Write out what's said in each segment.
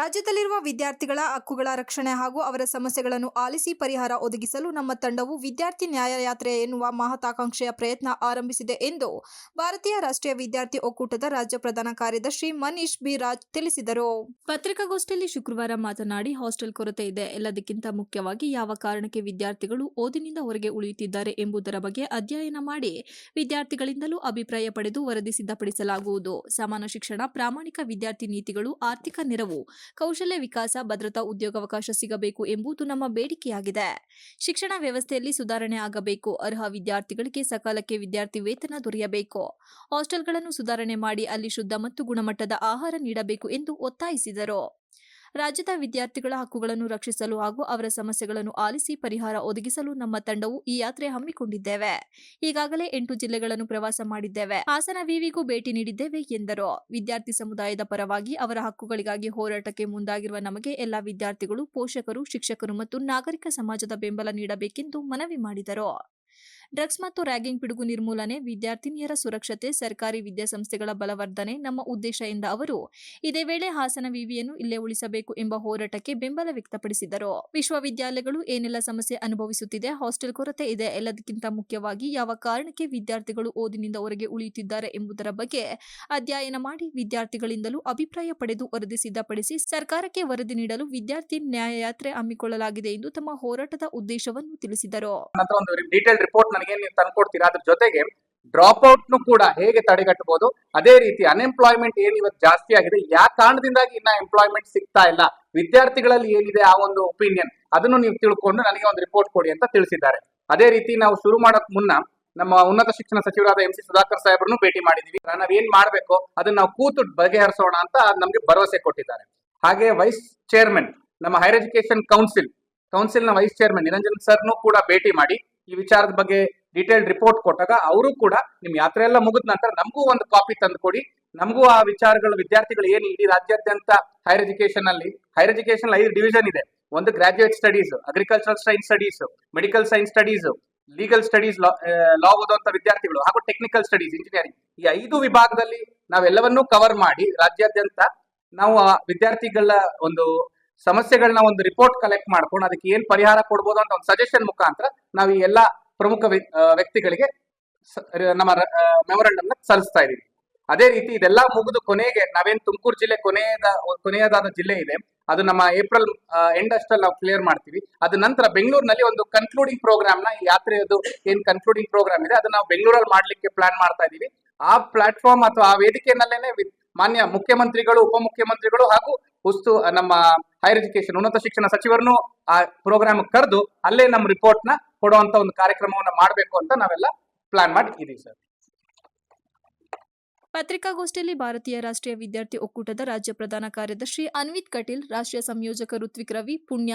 ರಾಜ್ಯದಲ್ಲಿರುವ ವಿದ್ಯಾರ್ಥಿಗಳ ಹಕ್ಕುಗಳ ರಕ್ಷಣೆ ಹಾಗೂ ಅವರ ಸಮಸ್ಯೆಗಳನ್ನು ಆಲಿಸಿ ಪರಿಹಾರ ಒದಗಿಸಲು ನಮ್ಮ ತಂಡವು ವಿದ್ಯಾರ್ಥಿ ನ್ಯಾಯಯಾತ್ರೆ ಎನ್ನುವ ಮಹತ್ವಾಕಾಂಕ್ಷೆಯ ಪ್ರಯತ್ನ ಆರಂಭಿಸಿದೆ ಎಂದು ಭಾರತೀಯ ರಾಷ್ಟ್ರೀಯ ವಿದ್ಯಾರ್ಥಿ ಒಕ್ಕೂಟದ ರಾಜ್ಯ ಪ್ರಧಾನ ಕಾರ್ಯದರ್ಶಿ ಮನೀಶ್ ಬಿ ರಾಜ್ ತಿಳಿಸಿದರು. ಪತ್ರಿಕಾಗೋಷ್ಠಿಯಲ್ಲಿ ಶುಕ್ರವಾರ ಮಾತನಾಡಿ, ಹಾಸ್ಟೆಲ್ ಕೊರತೆ ಇದೆ. ಎಲ್ಲದಕ್ಕಿಂತ ಮುಖ್ಯವಾಗಿ ಯಾವ ಕಾರಣಕ್ಕೆ ವಿದ್ಯಾರ್ಥಿಗಳು ಓದಿನಿಂದ ಹೊರಗೆ ಉಳಿಯುತ್ತಿದ್ದಾರೆ ಎಂಬುದರ ಬಗ್ಗೆ ಅಧ್ಯಯನ ಮಾಡಿ ವಿದ್ಯಾರ್ಥಿಗಳಿಂದಲೂ ಅಭಿಪ್ರಾಯ ಪಡೆದು ವರದಿ ಸಿದ್ಧಪಡಿಸಲಾಗುವುದು. ಸಮಾನ ಶಿಕ್ಷಣ, ಪ್ರಾಮಾಣಿಕ ವಿದ್ಯಾರ್ಥಿ ನೀತಿಗಳು, ಆರ್ಥಿಕ ನೆರವು ಕೌಶಲ್ಯ ವಿಕಾಸ, ಭದ್ರತಾ ಉದ್ಯೋಗಾವಕಾಶ ಸಿಗಬೇಕು ಎಂಬುದು ನಮ್ಮ ಬೇಡಿಕೆಯಾಗಿದೆ. ಶಿಕ್ಷಣ ವ್ಯವಸ್ಥೆಯಲ್ಲಿ ಸುಧಾರಣೆ ಆಗಬೇಕು. ಅರ್ಹ ವಿದ್ಯಾರ್ಥಿಗಳಿಗೆ ಸಕಾಲಕ್ಕೆ ವಿದ್ಯಾರ್ಥಿ ವೇತನ ದೊರೆಯಬೇಕು. ಹಾಸ್ಟೆಲ್ಗಳನ್ನು ಸುಧಾರಣೆ ಮಾಡಿ ಅಲ್ಲಿ ಶುದ್ಧ ಮತ್ತು ಗುಣಮಟ್ಟದ ಆಹಾರ ನೀಡಬೇಕು ಎಂದು ಒತ್ತಾಯಿಸಿದರು. ರಾಜ್ಯದ ವಿದ್ಯಾರ್ಥಿಗಳ ಹಕ್ಕುಗಳನ್ನು ರಕ್ಷಿಸಲು ಹಾಗೂ ಅವರ ಸಮಸ್ಯೆಗಳನ್ನು ಆಲಿಸಿ ಪರಿಹಾರ ಒದಗಿಸಲು ನಮ್ಮ ತಂಡವು ಈ ಯಾತ್ರೆ ಹಮ್ಮಿಕೊಂಡಿದ್ದೇವೆ. ಈಗಾಗಲೇ ಎಂಟು ಜಿಲ್ಲೆಗಳನ್ನು ಪ್ರವಾಸ ಮಾಡಿದ್ದೇವೆ. ಹಾಸನ ವಿವಿಗೂ ಭೇಟಿ ನೀಡಿದ್ದೇವೆ ಎಂದರು. ವಿದ್ಯಾರ್ಥಿ ಸಮುದಾಯದ ಪರವಾಗಿ ಅವರ ಹಕ್ಕುಗಳಿಗಾಗಿ ಹೋರಾಟಕ್ಕೆ ಮುಂದಾಗಿರುವ ನಮಗೆ ಎಲ್ಲ ವಿದ್ಯಾರ್ಥಿಗಳು, ಪೋಷಕರು, ಶಿಕ್ಷಕರು ಮತ್ತು ನಾಗರಿಕ ಸಮಾಜದ ಬೆಂಬಲ ನೀಡಬೇಕೆಂದು ಮನವಿ ಮಾಡಿದರು. ಡ್ರಗ್ಸ್ ಮತ್ತು ರ್ಯಾಗಿಂಗ್ ಪಿಡುಗು ನಿರ್ಮೂಲನೆ, ವಿದ್ಯಾರ್ಥಿನಿಯರ ಸುರಕ್ಷತೆ, ಸರ್ಕಾರಿ ವಿದ್ಯಾಸಂಸ್ಥೆಗಳ ಬಲವರ್ಧನೆ, ನಮ್ಮ ಉದ್ದೇಶ ಎಂದ ಅವರು ಇದೇ ವೇಳೆ ಹಾಸನ ವಿವಿಯನ್ನು ಇಲ್ಲೇ ಉಳಿಸಬೇಕು ಎಂಬ ಹೋರಾಟಕ್ಕೆ ಬೆಂಬಲ ವ್ಯಕ್ತಪಡಿಸಿದರು. ವಿಶ್ವವಿದ್ಯಾಲಯಗಳು ಏನೆಲ್ಲ ಸಮಸ್ಯೆ ಅನುಭವಿಸುತ್ತಿದೆ, ಹಾಸ್ಟೆಲ್ ಕೊರತೆ ಇದೆ, ಎಲ್ಲದಕ್ಕಿಂತ ಮುಖ್ಯವಾಗಿ ಯಾವ ಕಾರಣಕ್ಕೆ ವಿದ್ಯಾರ್ಥಿಗಳು ಓದಿನಿಂದ ಹೊರಗೆ ಉಳಿಯುತ್ತಿದ್ದಾರೆ ಎಂಬುದರ ಬಗ್ಗೆ ಅಧ್ಯಯನ ಮಾಡಿ ವಿದ್ಯಾರ್ಥಿಗಳಿಂದಲೂ ಅಭಿಪ್ರಾಯ ಪಡೆದು ವರದಿ ಸಿದ್ಧಪಡಿಸಿ ಸರ್ಕಾರಕ್ಕೆ ವರದಿ ನೀಡಲು ವಿದ್ಯಾರ್ಥಿ ನ್ಯಾಯಯಾತ್ರೆ ಹಮ್ಮಿಕೊಳ್ಳಲಾಗಿದೆ ಎಂದು ತಮ್ಮ ಹೋರಾಟದ ಉದ್ದೇಶವನ್ನು ತಿಳಿಸಿದರು. ನನಗೆ ನೀವು ತಂದ್ಕೊಡ್ತೀರಾ? ಅದ್ರ ಜೊತೆಗೆ ಡ್ರಾಪ್ ಔಟ್ ನು ಕೂಡ ಹೇಗೆ ತಡೆಗಟ್ಟಬಹುದು ಅದೇ ರೀತಿ ಅನ್ಎಂಪ್ಲಾಯ್ಮೆಂಟ್ ಏನ್ ಇವತ್ತು ಜಾಸ್ತಿ ಆಗಿದೆ? ಯಾವ ಕಾರಣದಿಂದಾಗಿ ಇನ್ನ ಎಂಪ್ಲಾಯ್ಮೆಂಟ್ ಸಿಗ್ತಾ ಇಲ್ಲ? ವಿದ್ಯಾರ್ಥಿಗಳಲ್ಲಿ ಏನಿದೆ ಆ ಒಂದು ಒಪಿನಿಯನ್ ಅದನ್ನು ನೀವು ತಿಳ್ಕೊಂಡು ನನಗೆ ಒಂದು ರಿಪೋರ್ಟ್ ಕೊಡಿ ಅಂತ ತಿಳಿಸಿದ್ದಾರೆ. ಅದೇ ರೀತಿ ನಾವು ಶುರು ಮಾಡಕ್ ಮುನ್ನ ನಮ್ಮ ಉನ್ನತ ಶಿಕ್ಷಣ ಸಚಿವರಾದ ಎಂ ಸಿ ಸುಧಾಕರ್ ಸಾಹೇಬ್ರನ್ನು ಭೇಟಿ ಮಾಡಿದೀವಿ. ನಾವ್ ಏನ್ ಮಾಡ್ಬೇಕು? ಅದನ್ನ ನಾವು ಕೂತು ಬಗೆಹರಿಸೋಣ ಅಂತ ನಮ್ಗೆ ಭರವಸೆ ಕೊಟ್ಟಿದ್ದಾರೆ. ಹಾಗೆ ವೈಸ್ ಚೇರ್ಮನ್ ನಮ್ಮ ಹೈಯರ್ ಎಜುಕೇಶನ್ ಕೌನ್ಸಿಲ್ ಕೌನ್ಸಿಲ್ನ ವೈಸ್ ಚೇರ್ಮನ್ ನಿರಂಜನ್ ಸರ್ನು ಕೂಡ ಭೇಟಿ ಮಾಡಿ ಈ ವಿಚಾರದ ಬಗ್ಗೆ ಡೀಟೇಲ್ಡ್ ರಿಪೋರ್ಟ್ ಕೊಟ್ಟಾಗ ಅವರು ಕೂಡ ನಿಮ್ ಯಾತ್ರೆ ಎಲ್ಲ ಮುಗಿದ ನಂತರ ನಮಗೂ ಒಂದು ಕಾಪಿ ತಂದುಕೊಡಿ ನಮಗೂ ಆ ವಿಚಾರಗಳು, ವಿದ್ಯಾರ್ಥಿಗಳು ಏನು ಇಡೀ ರಾಜ್ಯಾದ್ಯಂತ ಹೈರ್ ಎಜುಕೇಶನ್ ಅಲ್ಲಿ ಹೈರ್ ಎಜುಕೇಶನ್ ಐದು ಡಿವಿಷನ್ ಇದೆ. ಒಂದು graduate studies agricultural science studies medical science studies legal studies law ಓದುವಂತ ವಿದ್ಯಾರ್ಥಿಗಳು ಹಾಗೂ ಟೆಕ್ನಿಕಲ್ ಸ್ಟಡೀಸ್ ಇಂಜಿನಿಯರಿಂಗ್ ಈ ಐದು ವಿಭಾಗದಲ್ಲಿ ನಾವೆಲ್ಲವನ್ನೂ ಕವರ್ ಮಾಡಿ ರಾಜ್ಯಾದ್ಯಂತ ನಾವು ಆ ವಿದ್ಯಾರ್ಥಿಗಳ ಒಂದು ಸಮಸ್ಯೆಗಳನ್ನ ಒಂದು ರಿಪೋರ್ಟ್ ಕಲೆಕ್ಟ್ ಮಾಡ್ಕೊಂಡು ಅದಕ್ಕೆ ಏನ್ ಪರಿಹಾರ ಕೊಡ್ಬೋದು ಅಂತ ಒಂದು ಸಜೆಷನ್ ಮುಖಾಂತರ ನಾವು ಈ ಎಲ್ಲಾ ಪ್ರಮುಖ ವ್ಯಕ್ತಿಗಳಿಗೆ ನಮ್ಮ ಮೆಮೊರಂಡಮ್ ಸಲ್ಲಿಸ್ತಾ ಇದೀವಿ ಅದೇ ರೀತಿ ಇದೆಲ್ಲ ಮುಗಿದು ಕೊನೆಗೆ ನಾವೇನ್ ತುಮಕೂರು ಜಿಲ್ಲೆ ಕೊನೆಯದ, ಕೊನೆಯದಾದ ಜಿಲ್ಲೆ ಇದೆ, ಅದು ನಮ್ಮ ಏಪ್ರಿಲ್ ಎಂಡ್ ಅಷ್ಟಲ್ಲಿ ನಾವು ಕ್ಲಿಯರ್ ಮಾಡ್ತೀವಿ. ಅದ ನಂತರ ಬೆಂಗಳೂರಿನಲ್ಲಿ ಒಂದು ಕನ್ಕ್ಲೂಡಿಂಗ್ ಪ್ರೋಗ್ರಾಮ್ನ ಯಾತ್ರೆಯದು ಏನ್ ಕನ್ಕ್ಲೂಡಿಂಗ್ ಪ್ರೋಗ್ರಾಮ್ ಇದೆ, ಅದನ್ನ ನಾವು ಬೆಂಗಳೂರಲ್ಲಿ ಮಾಡ್ಲಿಕ್ಕೆ ಪ್ಲಾನ್ ಮಾಡ್ತಾ ಇದೀವಿ ಆ ಪ್ಲಾಟ್ಫಾರ್ಮ್ ಅಥವಾ ಆ ವೇದಿಕೆಯಲ್ಲೇನೆ ಮಾನ್ಯ ಮುಖ್ಯಮಂತ್ರಿಗಳು, ಉಪಮುಖ್ಯಮಂತ್ರಿಗಳು ಹಾಗೂ ಉಸ್ತು, ನಮ್ಮ ಹೈಯರ್ ಎಜುಕೇಶನ್ ಉನ್ನತ ಶಿಕ್ಷಣ ಸಚಿವರನ್ನು ಆ ಪ್ರೋಗ್ರಾಮ್ ಕರೆದು ಅಲ್ಲೇ ನಮ್ಮ ರಿಪೋರ್ಟ್ನ ಕೊಡುವಂತ ಒಂದು ಕಾರ್ಯಕ್ರಮವನ್ನ ಮಾಡಬೇಕು ಅಂತ ನಾವೆಲ್ಲ ಪ್ಲಾನ್ ಮಾಡಿ ಸರ್. ಪತ್ರಿಕಾಗೋಷ್ಠಿಯಲ್ಲಿ ಭಾರತೀಯ ರಾಷ್ಟ್ರೀಯ ವಿದ್ಯಾರ್ಥಿ ಒಕ್ಕೂಟದ ರಾಜ್ಯ ಪ್ರಧಾನ ಕಾರ್ಯದರ್ಶಿ ಅನ್ವಿತ್ ಕಟೀಲ್, ರಾಷ್ಟ್ರೀಯ ಸಂಯೋಜಕ ಋತ್ವಿಕ್ ರವಿ, ಪುಣ್ಯ,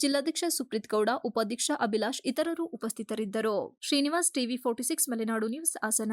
ಜಿಲ್ಲಾಧ್ಯಕ್ಷ ಸುಪ್ರೀತ್ ಗೌಡ, ಉಪಾಧ್ಯಕ್ಷ ಅಭಿಲಾಷ್, ಇತರರು ಉಪಸ್ಥಿತರಿದ್ದರು. Srinivas TV forty six, Malenadu news, Hassan.